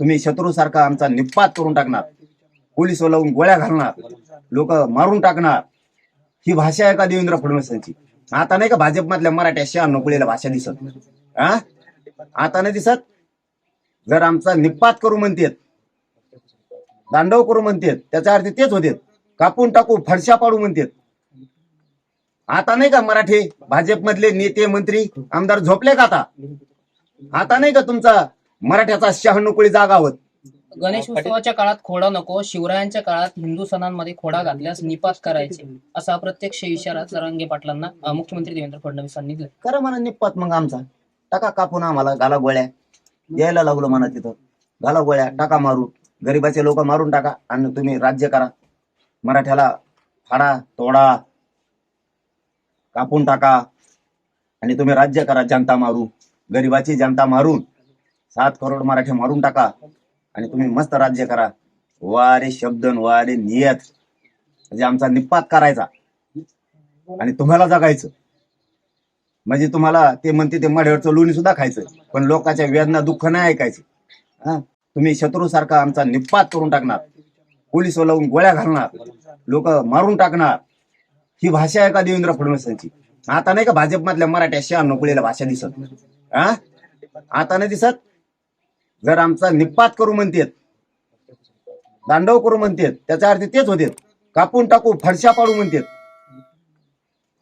तुम्ही शत्रूसारखा आमचा निपात करून टाकणार. पोलीस लावून गोळ्या घालणार. लोक मारून टाकणार. ही भाषा आहे का देवेंद्र फडणवीसांची आता नाही का भाजपमधल्या मराठ्या शहा नोकळीला भाषा दिसत? हा आता नाही दिसत? जर आमचा निपात करू म्हणतेत दांडव करू म्हणतेत त्याचा अर्थ तेच होते कापून टाकू फडशा पाडू म्हणतेत. आता नाही का मराठी भाजपमधले नेते मंत्री आमदार झोपले का आता? आता नाही का तुमचा मराठ्याचा शहानुकुळी जागा होत. गणेश उत्सवाच्या काळात खोडा नको शिवरायांच्या काळात हिंदू सणांमध्ये खोडा घातल्यास निपात करायचे असा अप्रत्यक्ष इशारा जरांगे पाटलांना मुख्यमंत्री देवेंद्र फडणवीसांनी दिला. करा म्हणा निप्पात मग आमचा. टाका कापून आम्हाला घाला गोळ्या. यायला लागलो म्हणा तिथं. घाला गोळ्या टाका मारू. गरीबाचे लोक मारून टाका आणि तुम्ही राज्य करा. मराठ्याला फाडा तोडा कापून टाका. आणि तुम्ही राज्य करा जनता मारू. गरीबाची जनता मारून. सात करोड मराठे मारून टाका आणि तुम्ही मस्त राज्य करा. वारे शब्द वारे नियत. म्हणजे आमचा निपात करायचा. आणि तुम्हाला जगायचं. म्हणजे तुम्हाला ते म्हणते ते मढ्यावरचं लोणी सुद्धा खायचं पण लोकांच्या वेदना दुःख नाही ऐकायचे. हा? तुम्ही शत्रूसारखा आमचा निपात करून टाकणार. पोलीस लावून गोळ्या घालणार. लोक मारून टाकणार. ही भाषा आहे का देवेंद्र फडणवीसांची आता नाही का भाजपमधल्या मराठ्या शहा नोकळीला भाषा दिसत. हा? आता नाही दिसत? जर आमचा निपात करू म्हणतेत दांडव करू म्हणतेत त्याचा अर्थ तेच होते कापून टाकू फरशा पाडू म्हणतेत.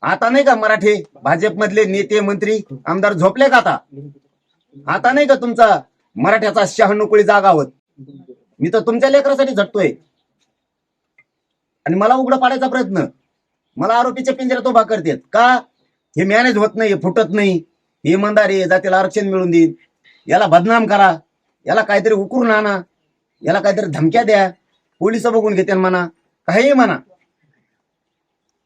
आता नाही का मराठी भाजपमधले नेते मंत्री आमदार झोपले का आता? आता नाही का तुमचा मराठ्याचा शहानुकुळी जागा होत मी तर तुमच्या लेकरासाठी झटतोय. आणि मला उघडं पाडायचा प्रयत्न. मला आरोपीच्या पिंजऱ्यात उभा करतेत. का? हे मॅनेज होत नाही हे फुटत नाही. इमानदारी जातीला आरक्षण मिळून देईल याला बदनाम करा. याला काहीतरी उकरून आणा. याला काहीतरी धमक्या द्या. पोलीस बघून घेते म्हणा. काही म्हणा.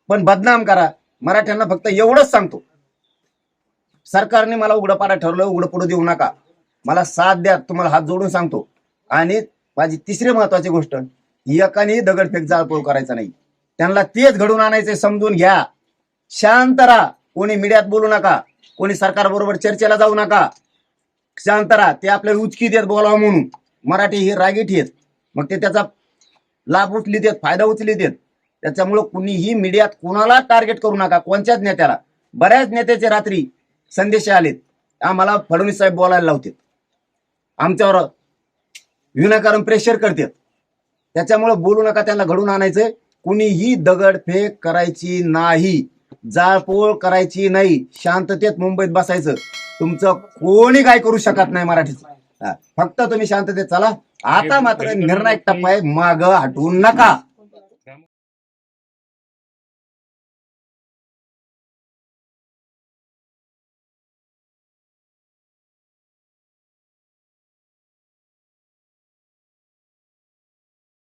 पण बदनाम करा. मराठ्यांना फक्त एवढंच सांगतो. सरकारने मला उघडपाडा ठरवलं उघडं पुढं देऊ नका. मला साथ द्या तुम्हाला हात जोडून सांगतो. आणि माझी तिसरी महत्वाची गोष्ट एकाने दगडफेक जाळपोळ करायचा नाही. त्यांना तेच घडून आणायचे समजून घ्या. शांत राहा. कोणी मीडियात बोलू नका. कोणी सरकार बरोबर चर्चेला जाऊ नका. शांत राहा ते आपल्याला उचकी देत बोलावं म्हणून. मराठी ही रागीट येत मग ते त्याचा लाभ उचली देत फायदा उचली देत त्याच्यामुळं कुणीही मीडियात कुणाला टार्गेट करू नका कोणत्याच नेत्याला. बऱ्याच नेत्याचे रात्री संदेश आलेत. आम्हाला फडणवीस साहेब बोलायला लावतात. आमच्यावर विनाकारण प्रेशर करतात. त्याच्यामुळं बोलू नका त्यांना घडून आणायचंय. कुणीही दगडफेक करायची नाही. जाळपोळ करायची नाही. शांततेत मुंबईत बसायचं. तुमचं कोणी काय करू शकत नाही मराठीचं फक्त तुम्ही शांततेत चला. आता मात्र निर्णायक टप्पा आहे. माग हटवू नका.